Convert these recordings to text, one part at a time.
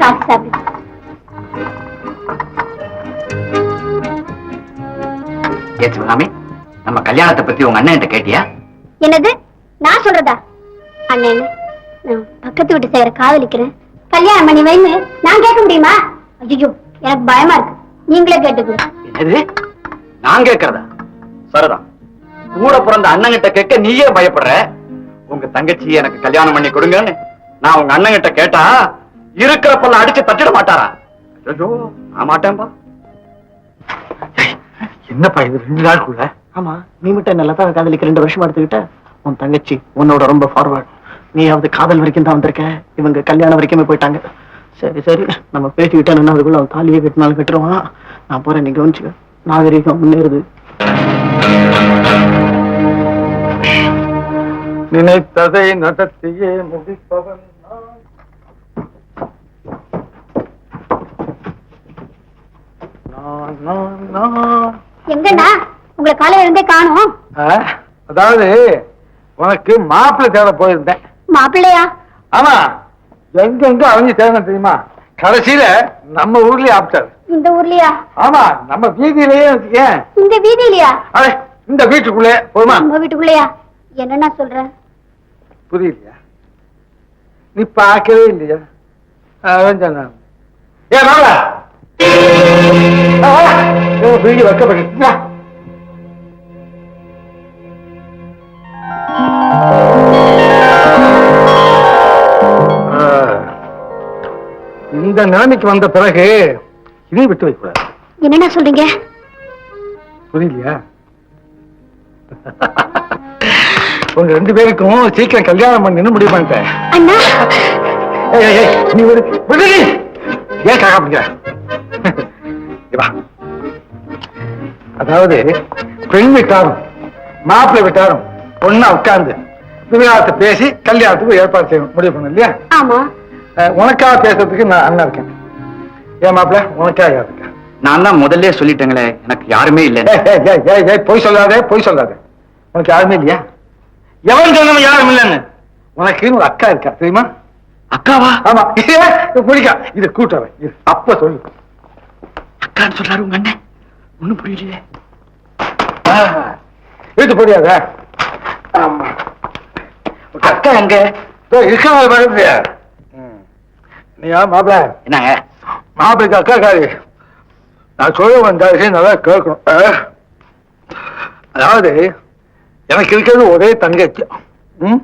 காசு சாப்பிடு சிவகாமி நம்ம கல்யாணத்தை பத்தி உங்க அண்ணன் கேட்டியா? என்னது? நான் சொல்றதா? அண்ணன் நான் பக்கத்து வீட்டு சேர காதலிக்கிறேன். கல்யாணம் பண்ணி வைன்னு நான் கேட்க முடியுமா? ஐயோ எனக்கு பயமா இருக்கு. நீங்களே கேட்டுக்கோங்க என்னது? நான் கேட்கறதா? சரிதான். கூட பிறந்த அண்ணங்கிட்ட கேட்க நீயே பயப்படுற? உங்க தங்கச்சி எனக்கு கல்யாணம் பண்ணி கொடுங்கன்னு நான் உங்க அண்ணங்கிட்ட கேட்டா இருக்கிற பல்ல அடிச்சு தட்டிட மாட்டாரா? ஐயோ நான் மாட்டேன்பா. என்னப்பா இது? ரெண்டு நாளுக்குள்ள ஆமா நீ மட்டும் நல்லா தான் காதலிக்க ரெண்டு வருஷம் எடுத்துக்கிட்ட உன் தங்கச்சி உன்னோட ரொம்ப ஃபார்வர்ட் நீயாவது காதல் வரைக்கும் தான் வந்திருக்க. இவங்க கல்யாணம் வரைக்குமே போயிட்டாங்க. சரி சரி நம்ம பேசிக்கிட்டேன் அதுக்குள்ள அவன் தாலியே கட்டினாலும் கட்டுருவான்? நான் போறேன் நீ கவனிச்சுக்க. நாகரீகம் முன்னேறுது. நினைத்ததை நடத்தியே முடிப்பவன் நான் நான் நான் எங்கண்ணா? உங்களை காலையில இருந்தே காணும். அதாவது உனக்கு மாப்பிள்ளை தேட போயிருந்தேன். மாப்பிள்ளையா? ஆமா எங்கெங்க அலைஞ்சு தேடணும் தெரியுமா? கடைசியில நம்ம ஊர்லயே ஆப்டாரு இந்த ஊர்லயா? ஆமா நம்ம வீதியிலேயே வச்சுக்கேன். இந்த வீதியிலயா? அடே இந்த வீட்டுக்குள்ளே போமா நம்ம வீட்டுக்குள்ளயா? என்னண்ணா சொல்ற? புரியலையா? நீ பார்க்கவே இல்லையா? சொன்னான். ஏ மாமா வீடு வைக்கப்பட்டு. இந்த நிலைமைக்கு வந்த பிறகு இதை விட்டு வைக்க கூடாது என்னண்ணா சொல்றீங்க? புரியலையா? உங்க ரெண்டு பேருக்கும் சீக்கிரம் கல்யாணம் பண்ணு முடிவு பண்ணிட்டேன். நீ நீ ஏன் காக்கா பிடிக்கிற. அதாவது பெண் விட்டாரும் மாப்பிள்ளை விட்டாரும் பொண்ணா உட்கார்ந்து விவகாரத்தை பேசி கல்யாணத்துக்கு ஏற்பாடு செய்யணும் முடிவு பண்ண இல்லையா? ஆமா. உனக்காக பேசுறதுக்கு நான் அண்ணா இருக்கேன். ஏன் மாப்பிள்ளை உனக்காக யார் இருக்கா? நான் தான் முதல்ல சொல்லிட்டேங்களே எனக்கு யாருமே இல்லை. பொய் சொல்லாதே பொய் சொல்லாதே. உனக்கு யாருமே இல்லையா? எவன் சொன்னவன் யாரும் இல்லைன்னு. உனக்குன்னு ஒரு அக்கா இருக்கா தெரியுமா? அக்காவா? ஆமா. பிடிக்கா. இது கூட்டுறேன் இது அப்ப சொல்லு. அக்கான்னு சொல்றாரு உங்க அண்ணன். ஒண்ணும் புரியலையே. வீட்டு புரியாத ஆமா. அக்கா எங்க? இருக்க நீயா மாப்பிள? என்னங்க? மாப்பிளைக்கு அக்கா காரி நான் சொல்ல வந்த விஷயம் நல்லா கேட்கணும். அதாவது எனக்கு இருக்கிறது ஒரே தங்கச்சி. ம்?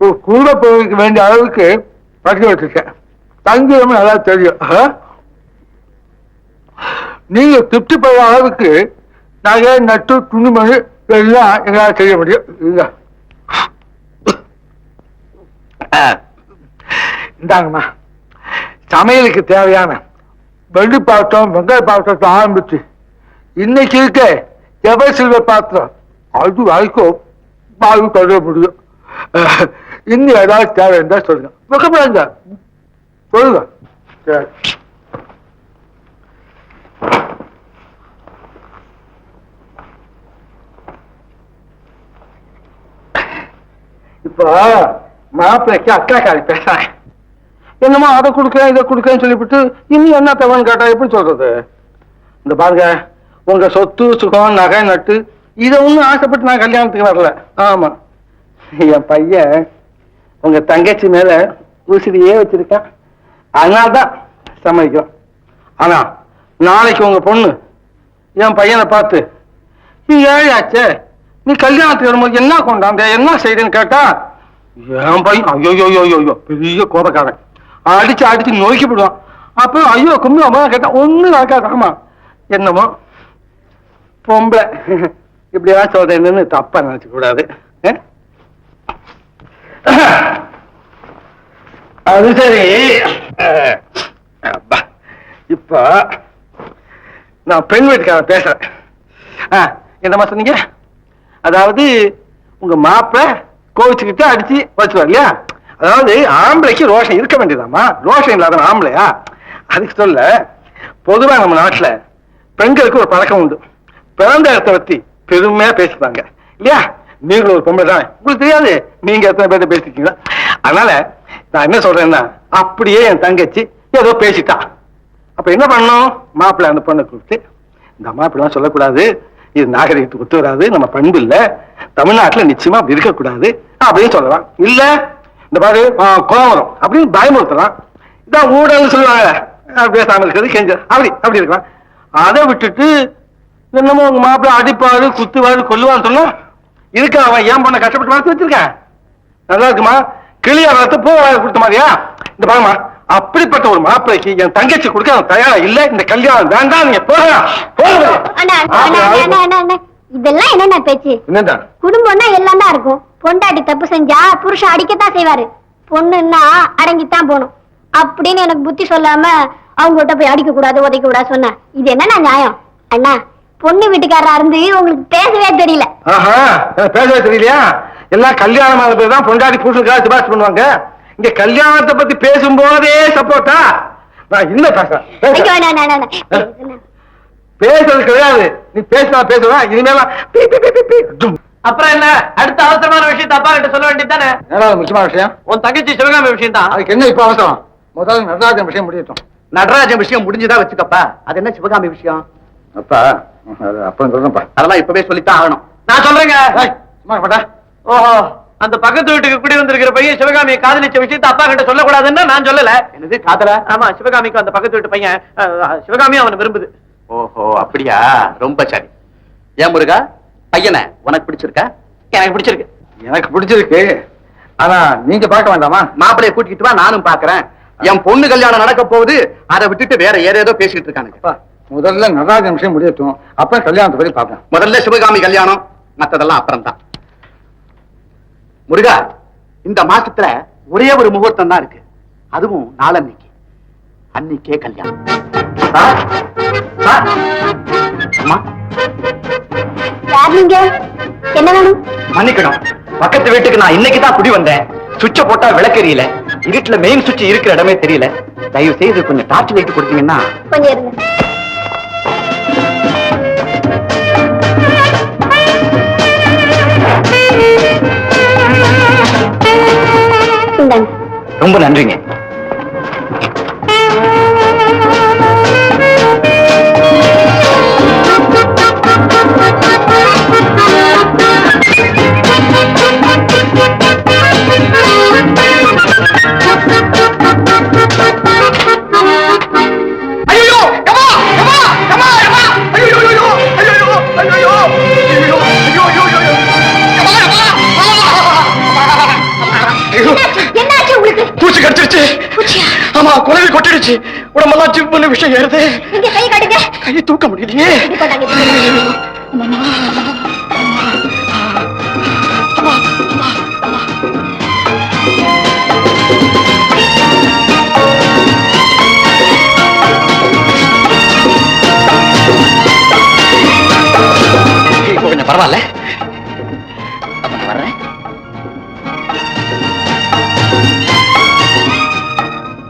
ஒரு கூட போக வேண்டிய அளவுக்கு படிக்க வச்சிருக்கேன். தங்கியும் நல்லா தெரியும். நீங்க திருப்தி பெற அளவுக்கு நகை நட்டு துணிமணி எல்லாம் எங்களால் செய்ய முடியும். இல்ல இந்தாங்கம்மா. சமையலுக்கு தேவையான வெள்ளி பாத்திரம் வெங்காய பாத்திரத்தை ஆரம்பிச்சு இன்னைக்கு இருக்க எவர் சில்வர் பாத்திரம்? அது வரைக்கும் பாவி தொடர முடியும். இன்னும் ஏதாவது தேவை இருந்தால் சொல்லுங்க. வெக்கப்படாங்க சொல்லுங்க. சரி. இப்போ மாப்பிள்ளைக்கு அக்கா காரி பேசுறேன் என்னமோ அதை கொடுக்குறேன் இதை கொடுக்குறேன்னு சொல்லிவிட்டு இன்னும் என்ன தேவைன்னு கேட்டா எப்படி சொல்றது? இந்த பாருங்க உங்க சொத்து சுகம் நகை நட்டு இதை ஒன்றும் ஆசைப்பட்டு நான் கல்யாணத்துக்கு வரல. ஆமா. என் பையன் உங்க தங்கச்சி மேல உசிரியே வச்சிருக்கான். அதனால தான் சம்மதிக்கிறோம். ஆனா நாளைக்கு உங்க பொண்ணு என் பையனை பார்த்து நீ ஏழையாச்சே நீ கல்யாணத்துக்கு வரும்போது என்ன கொண்டாந்த என்ன செய்யுதுன்னு கேட்டா ஏன் பையன் ஐயோ ஐயோ ஐயோ பெரிய கோபக்காரன் அடிச்சு அடிச்சு நோக்கி அப்போ அப்புறம் ஐயோ கும்பி அம்மா கேட்டா ஒன்றும் நடக்காது ஆமா என்னமோ பொம்பளை இப்படியா சொல்றேன்னு தப்பா நினைச்சுக்க கூடாது அது சரி இப்ப நான் பெண் வீட்டுக்காரன் பேசுறேன் ஆ, என்னம்மா சொன்னீங்க அதாவது உங்க மாப்பிள்ள கோவிச்சுக்கிட்டு அடிச்சு வச்சுருவார் இல்லையா அதாவது ஆம்பளைக்கு ரோஷம் இருக்க வேண்டியதாமா ரோஷம் இல்லாத ஆம்பளையா? அதுக்கு சொல்ல பொதுவாக நம்ம நாட்டில் பெண்களுக்கு ஒரு பழக்கம் உண்டு. பிறந்த இடத்தை பற்றி பெருமையாக பேசிப்பாங்க. இல்லையா? நீங்களும் ஒரு பொம்பளை தான்? உங்களுக்கு தெரியாது. நீங்கள் எத்தனை பேர்த்த பேசிருக்கீங்களா? அதனால நான் என்ன சொல்கிறேன்னா அப்படியே என் தங்கச்சி ஏதோ பேசிட்டா. அப்போ என்ன பண்ணோம் மாப்பிள்ளை அந்த பொண்ணை கொடுத்து இந்த மாப்பிள்ளாம் சொல்லக்கூடாது. இது நாகரிகத்துக்கு ஒத்து வராது. நம்ம பண்பு இல்லை. தமிழ்நாட்டில் நிச்சயமாக அப்படி இருக்கக்கூடாது. அப்படின்னு சொல்லலாம் இல்ல இந்த பாரு ஆ, கோவம் வரும். அப்படின்னு பயமுறுத்தலாம் இதான் ஊழல்னு சொல்லுவாங்க. ஆ, பேசாம இருக்கிறது கெஞ்ச. அப்படி அப்படி இருக்கலாம். அதை விட்டுட்டு என்னமோ உங்க மாப்பிள்ளை அடிப்பாரு குத்துவாரு கொல்லுவான்னு சொன்னா இதுக்கு அவன்? ஏன் பண்ண கஷ்டப்பட்டு வளர்த்து வச்சிருக்கேன் நல்லா இருக்குமா? கிளியா வளர்த்து பூ கொடுத்த மாதிரியா? இந்த பாருமா அப்படிப்பட்ட ஒரு மாப்பிள்ளைக்கு என் தங்கச்சி கொடுக்க அவன் தயாரா? இல்ல இந்த கல்யாணம் வேண்டாம் நீங்க அண்ணா. இதெல்லாம் என்னண்ணா பேச்சு? என்னடா குடும்பம்னா எல்லாம் தான் இருக்கும். பொண்டாட்டி தப்பு செஞ்சா புருஷன் அடிக்கத்தான் செய்வாரு. பொண்ணுன்னா அடங்கித்தான் போகணும். அப்படின்னு எனக்கு புத்தி சொல்லாம அவங்ககிட்ட போய் அடிக்க கூடாது உதைக்க கூடாது சொன்ன இது என்னண்ணா நியாயம்? அண்ணா பொண்ணு வீட்டுக்காரரா இருந்து உங்களுக்கு பேசவே தெரியல. பேசவே தெரியலையா? எல்லாம் கல்யாணம் ஆன பேர் தான் பொண்டாட்டி புருஷனுக்காக சிபாரிசு பண்ணுவாங்க. இங்க கல்யாணத்தை பத்தி பேசும்போதே சப்போர்ட்டா நான் இல்ல பேசுறேன். பேசுறது கிடையாது. நீ பேசினா பேசுவா இனிமேலாம். அப்புறம் என்ன? அடுத்த அவசரமான விஷயத்தை அப்பா கிட்ட சொல்ல வேண்டியதானே என்னடா அது முக்கியமான விஷயம்? உன் தங்கச்சி சிவகாமி விஷயம் தான் அதுக்கு என்ன இப்ப அவசரம்? முதல்ல நடராஜன் விஷயம் முடியட்டும். நடராஜன் விஷயம் முடிஞ்சுதா வச்சுக்கப்பா? அது என்ன சிவகாமி விஷயம்? அப்பா அப்புறம் சொல்றேன்ப்பா அதெல்லாம் இப்பவே சொல்லித்தான் ஆகணும். நான் சொல்றேங்க. ஓஹோ அந்த பக்கத்து வீட்டுக்கு குடி வந்திருக்கிற பையன் சிவகாமியை காதலிச்ச விஷயத்தை அப்பா கிட்ட சொல்லக்கூடாதுன்னு நான் சொல்லல. என்னது காதல? ஆமா சிவகாமிக்கு அந்த பக்கத்து வீட்டு பையன் சிவகாமியும் அவனை விரும்புது. ஓஹோ அப்படியா? ரொம்ப சரி. ஏன் முருகா? பையனை உனக்கு பிடிச்சிருக்கா? எனக்கு பிடிச்சிருக்கு. எனக்கு பிடிச்சிருக்கு. ஆனா நீங்க பார்க்க வேண்டாமா? மாப்பிளைய கூட்டிக்கிட்டு வா நானும் பாக்குறேன் என் பொண்ணு கல்யாணம் நடக்க போகுது. அதை விட்டுட்டு வேற ஏதோ ஏதோ பேசிக்கிட்டு இருக்கானுங்க. முதல்ல நடராஜன் விஷயம் முடியட்டும். அப்புறம் கல்யாணத்தை பத்தி பார்ப்போம். முதல்ல சிவகாமி கல்யாணம் மத்ததெல்லாம் அப்புறம் தான் முருகா இந்த மாசத்துல ஒரே ஒரு முகூர்த்தம் தான் இருக்கு. அதுவும் நாளன்னைக்கு. அன்னைக்கே கல்யாணம். யார் நீங்க என்ன வேணும்? மன்னிக்கணும். பக்கத்து வீட்டுக்கு நான் இன்னைக்கு தான் குடி வந்தேன். சுவிட்ச போட்டா விளக்கெரியல இருட்டுல மெயின் சுவிட்ச் இருக்கிற இடமே தெரியல. தயவு செய்து கொஞ்சம் டார்ச் லைட் கொடுத்தீங்கன்னா கொஞ்சம் இருங்க. ரொம்ப நன்றிங்க. ஆச்சு உடம்பெல்லாம் சிப்புன்னு விஷயம் ஏறுது. கை காட்டுங்க. கையை தூக்க முடியலையே. கொஞ்சம் பரவாயில்ல.